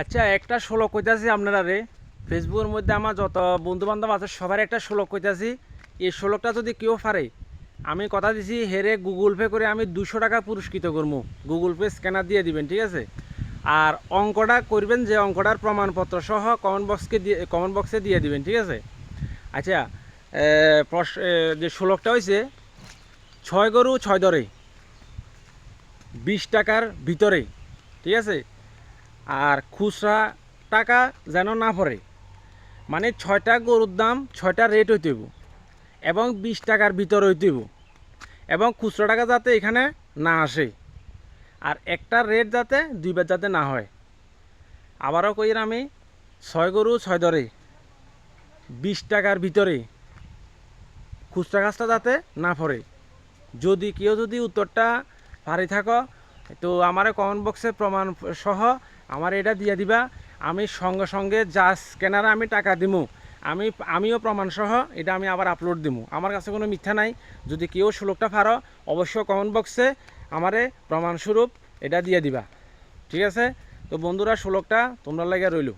আচ্ছা একটা ষোলো কইতাছি আপনারা রে। ফেসবুকের মধ্যে আমার যত বন্ধু বান্ধব আছে সবার একটা ষোলক কইতাছি। এই ষোলকটা যদি কেউ পারে, আমি কথা দিছি হেরে গুগল পে করে আমি দুশো টাকা পুরস্কৃত করব গুগল পে স্ক্যানার দিয়ে দিবেন, ঠিক আছে? আর অঙ্কটা করবেন যে অঙ্কটার প্রমাণপত্র সহ কমেন্ট বক্সকে দিয়ে কমেন্ট বক্সে দিয়ে দিবেন, ঠিক আছে? আচ্ছা যে ষোলকটা হয়েছে ছয় গরু, ছয় দরে, বিশ টাকার ভিতরে ঠিক আছে? আর খুচরা টাকা যেন না পড়ে। মানে ছয়টা গরুর দাম, ছয়টা রেট হইতে হইব এবং বিশ টাকার ভিতর হইতে হইব এবং খুচরা টাকা যাতে এখানে না আসে আর একটা রেট যাতে দুইবার যাতে না হয়। আবারও কই আমি, ছয় গরু, ছয় দরে, বিশ টাকার ভিতরে খুচরা গাছটা যাতে না পড়ে। যদি কেউ যদি উত্তরটা পারি থাকো তো আমার কমেন্ট বক্সে প্রমাণ সহ আমার এটা দিয়ে দিবা। আমি সঙ্গে সঙ্গে যা স্ক্যানারে আমি টাকা দিমু। আমি, আমিও প্রমাণ সহ এটা আমি আবার আপলোড দিমু। আমার কাছে কোনো মিথ্যা নাই। যদি কেউ সুলোকটা পারো, অবশ্যই কমেন্ট বক্সে আমারে প্রমাণস্বরূপ এটা দিয়ে দিবা। ঠিক আছে? তো বন্ধুরা সুলোকটা তোমরা লাগে রইল।